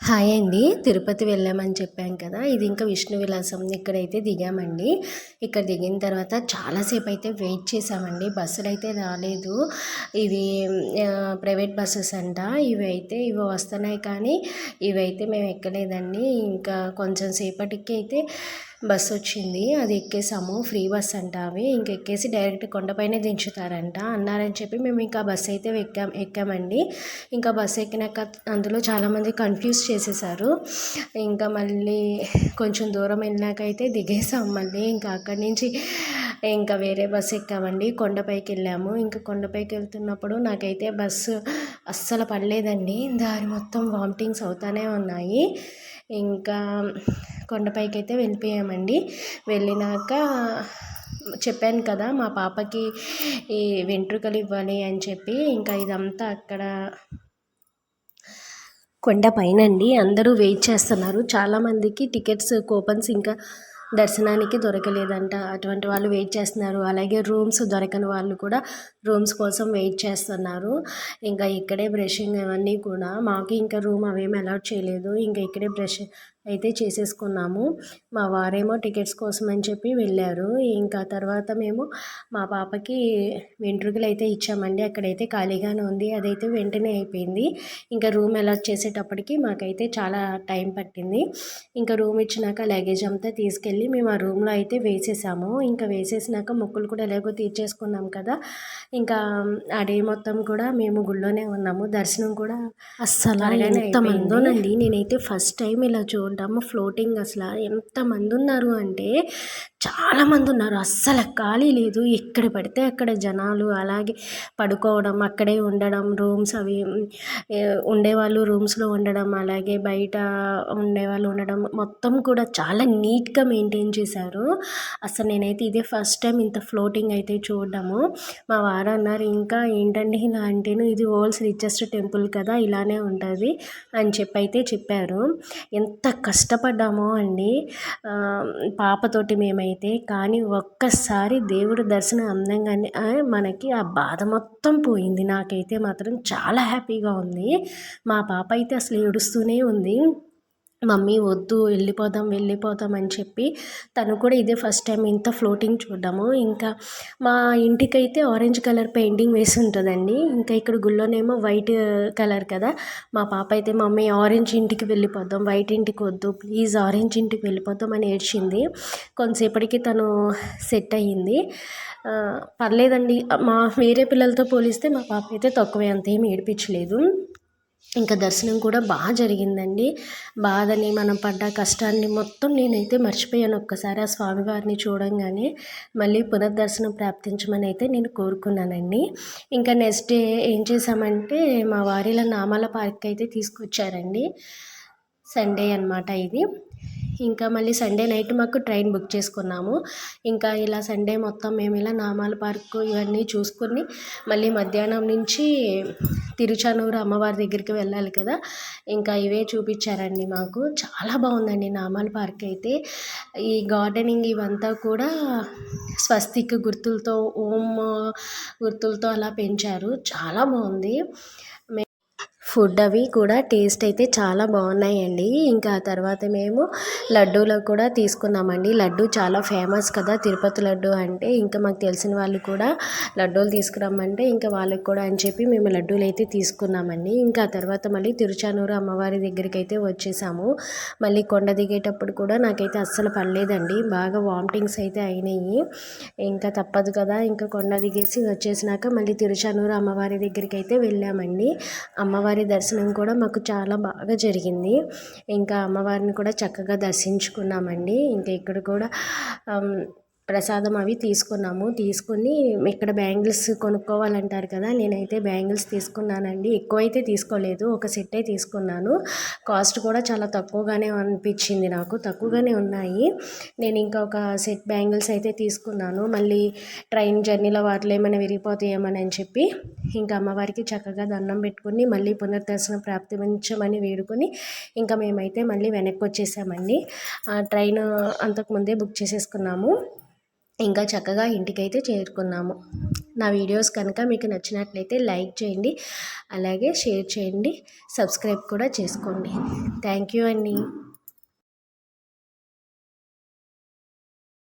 Hi అండి. తిరుపతి వెళ్ళామని చెప్పాం కదా. ఇది ఇంకా విష్ణు విలాసం ఇక్కడైతే దిగామండి. ఇక్కడ దిగిన తర్వాత చాలాసేపు అయితే వెయిట్ చేసామండి బస్సులు అయితే రాలేదు. ఇవి ప్రైవేట్ బస్సెస్ అంట. ఇవి అయితే ఇవి వస్తున్నాయి కానీ ఇవి అయితే మేము ఎక్కలేదండి. ఇంకా కొంచెం సేపటికి అయితే బస్సు వచ్చింది. అది ఎక్కేసాము. ఫ్రీ బస్ అంట అవి. ఇంక ఎక్కేసి డైరెక్ట్ కొండపైనే దించుతారంట అన్నారని చెప్పి మేము ఇంకా బస్సు అయితే ఎక్కాం ఎక్కామండి. ఇంకా బస్సు ఎక్కినాక అందులో చాలామంది కన్ఫ్యూజ్ చేసేసారు. ఇంకా మళ్ళీ కొంచెం దూరం వెళ్ళినాక అయితే దిగేసాం మళ్ళీ. ఇంకా అక్కడి నుంచి ఇంకా వేరే బస్సు ఎక్కామండి. కొండపైకి వెళ్ళాము. ఇంకా కొండపైకి వెళ్తున్నప్పుడు నాకైతే బస్సు అస్సలు పడలేదండి. దారి మొత్తం వామిటింగ్స్ అవుతానే ఉన్నాయి. ఇంకా కొండపైకి అయితే వెళ్ళిపోయామండి. వెళ్ళినాక చెప్పాను కదా మా పాపకి ఈ వెంట్రుకలు ఇవ్వాలి అని చెప్పి ఇంకా ఇదంతా అక్కడ కొండ పైనండి. అందరూ వెయిట్ చేస్తున్నారు. చాలామందికి టికెట్స్ కూపన్స్ ఇంకా దర్శనానికి దొరకలేదంట. అటువంటి వాళ్ళు వెయిట్ చేస్తున్నారు. అలాగే రూమ్స్ దొరకని వాళ్ళు కూడా రూమ్స్ కోసం వెయిట్ చేస్తున్నారు. ఇంకా ఇక్కడే బ్రషింగ్ అవన్నీ కూడా. మాకు ఇంకా రూమ్ అవేమి అలౌట్ చేయలేదు. ఇంకా ఇక్కడే బ్రష్ అయితే చేసేసుకున్నాము. మా వారేమో టికెట్స్ కోసం అని చెప్పి వెళ్ళారు. ఇంకా తర్వాత మేము మా పాపకి వెంట్రుకలు అయితే ఇచ్చామండి. అక్కడైతే ఖాళీగానే ఉంది. అదైతే వెంటనే అయిపోయింది. ఇంకా రూమ్ అలాట్ చేసేటప్పటికి మాకైతే చాలా టైం పట్టింది. ఇంకా రూమ్ ఇచ్చినాక లగేజ్ అంతా తీసుకెళ్ళి మేము ఆ రూమ్లో అయితే వేసేసాము. ఇంకా వేసేసినాక మొక్కులు కూడా ఎలాగో తీర్చేసుకున్నాం కదా. ఇంకా ఆ డే మొత్తం కూడా మేము గుళ్ళోనే ఉన్నాము. దర్శనం కూడా అస్సలు ఎంతమందోనండి నేనైతే ఫస్ట్ టైం ఇలా చూడడము ఫ్లోటింగ్ అసలు. ఎంతమంది ఉన్నారు అంటే చాలామంది ఉన్నారు. అస్సలు ఖాళీ లేదు. ఎక్కడ పడితే అక్కడ జనాలు అలాగే పడుకోవడం అక్కడే ఉండడం రూమ్స్ అవి ఉండేవాళ్ళు రూమ్స్లో ఉండడం అలాగే బయట ఉండేవాళ్ళు ఉండడం మొత్తం కూడా చాలా నీట్గా మెయింటైన్ చేశారు. అసలు నేనైతే ఇదే ఫస్ట్ టైం ఇంత ఫ్లోటింగ్ అయితే చూడడము. మా వారు అన్నారు ఇంకా ఏంటండి ఇలా అంటేను ఇది వరల్డ్స్ రిచెస్ట్ టెంపుల్ కదా ఇలానే ఉంటుంది అని చెప్పి అయితే చెప్పారు. ఎంత కష్టపడ్డామో అండి. పాపతోటి మేమైతే అయితే కానీ ఒక్కసారి దేవుడి దర్శనం అందంగానే మనకి ఆ బాధ మొత్తం పోయింది. నాకైతే మాత్రం చాలా హ్యాపీగా ఉంది. మా పాప అయితే అసలు ఏడుస్తూనే ఉంది. మమ్మీ వద్దు వెళ్ళిపోదాం వెళ్ళిపోదాం అని చెప్పి తను కూడా ఇదే ఫస్ట్ టైం ఇంత ఫ్లోటింగ్ చూడడము. ఇంకా మా ఇంటికైతే ఆరెంజ్ కలర్ పెయింటింగ్ వేసి ఉంటుందండి. ఇంకా ఇక్కడ గుళ్ళోనేమో వైట్ కలర్ కదా. మా పాప అయితే మమ్మీ ఆరెంజ్ ఇంటికి వెళ్ళిపోదాం వైట్ ఇంటికి వద్దు ప్లీజ్ ఆరెంజ్ ఇంటికి వెళ్ళిపోదాం అని ఏడ్చింది. కొంతసేపటికి తను సెట్ అయ్యింది. పర్లేదండి. మా వేరే పిల్లలతో పోలిస్తే మా పాప అయితే తక్కువే అంత ఏమి ఏడిపించలేదు. ఇంకా దర్శనం కూడా బాగా జరిగిందండి. బాధని మనం పడ్డ కష్టాన్ని మొత్తం నేనైతే మర్చిపోయాను ఒక్కసారి ఆ స్వామివారిని చూడంగానే. మళ్ళీ పునర్దర్శనం ప్రాప్తించమని అయితే నేను కోరుకున్నానండి. ఇంకా నెక్స్ట్ డే ఏం చేసామంటే మా వారిల నామాల పార్క్ అయితే తీసుకొచ్చారండి. సండే అన్నమాట ఇది. ఇంకా మళ్ళీ సండే నైట్ మాకు ట్రైన్ బుక్ చేసుకున్నాము. ఇంకా ఇలా సండే మొత్తం మేము ఇలా నామాల పార్కు ఇవన్నీ చూసుకొని మళ్ళీ మధ్యాహ్నం నుంచి తిరుచానూరు అమ్మవారి దగ్గరికి వెళ్ళాలి కదా. ఇంకా ఇవే చూపించారండి మాకు. చాలా బాగుందండి నామాల పార్క్ అయితే. ఈ గార్డెనింగ్ ఇవంతా కూడా స్వస్తిక్ గుర్తులతో ఓం గుర్తులతో అలా పెంచారు. చాలా బాగుంది. ఫుడ్ అవి కూడా టేస్ట్ అయితే చాలా బాగున్నాయండి. ఇంకా తర్వాత మేము లడ్డూలు కూడా తీసుకున్నామండి. లడ్డు చాలా ఫేమస్ కదా తిరుపతి లడ్డు అంటే. ఇంకా మాకు తెలిసిన వాళ్ళు కూడా లడ్డూలు తీసుకురమ్మంటే ఇంకా వాళ్ళకి కూడా అని చెప్పి మేము లడ్డూలు అయితే తీసుకున్నామండి. ఇంకా ఆ తర్వాత మళ్ళీ తిరుచానూరు అమ్మవారి దగ్గరికి అయితే వచ్చేసాము. మళ్ళీ కొండ దిగేటప్పుడు కూడా నాకైతే అస్సలు పడలేదండి. బాగా వామిటింగ్స్ అయితే అయినాయి. ఇంకా తప్పదు కదా ఇంకా కొండ దిగేసి వచ్చేసినాక మళ్ళీ తిరుచానూరు అమ్మవారి దగ్గరికి అయితే వెళ్ళామండి. అమ్మవారి దర్శనం కూడా మాకు చాలా బాగా జరిగింది. ఇంకా అమ్మవారిని కూడా చక్కగా దర్శించుకున్నామండి. ఇంకా ఇక్కడ కూడా ప్రసాదం అవి తీసుకున్నాము. తీసుకుని ఇక్కడ బ్యాంగిల్స్ కొనుక్కోవాలంటారు కదా నేనైతే బ్యాంగిల్స్ తీసుకున్నానండి. ఎక్కువ అయితే తీసుకోలేదు ఒక సెట్టే తీసుకున్నాను. కాస్ట్ కూడా చాలా తక్కువగానే అనిపించింది నాకు. తక్కువగానే ఉన్నాయి. నేను ఇంకా ఒక సెట్ బ్యాంగిల్స్ అయితే తీసుకున్నాను. మళ్ళీ ట్రైన్ జర్నీలో వాటిలో ఏమైనా విరిగిపోతాయేమని అని చెప్పి ఇంకా అమ్మవారికి చక్కగా దండం పెట్టుకుని మళ్ళీ పునర్దర్శనం ప్రాప్తించమని వేడుకొని ఇంకా మేమైతే మళ్ళీ వెనక్కి వచ్చేసామండి. ట్రైన్ అంతకుముందే బుక్ చేసేసుకున్నాము. ఇంకా చక్కగా ఇంటికైతే చేరుకున్నాము. నా వీడియోస్ కనుక మీకు నచ్చినట్లయితే లైక్ చేయండి అలాగే షేర్ చేయండి సబ్స్క్రైబ్ కూడా చేసుకోండి. థ్యాంక్ యూ అండి.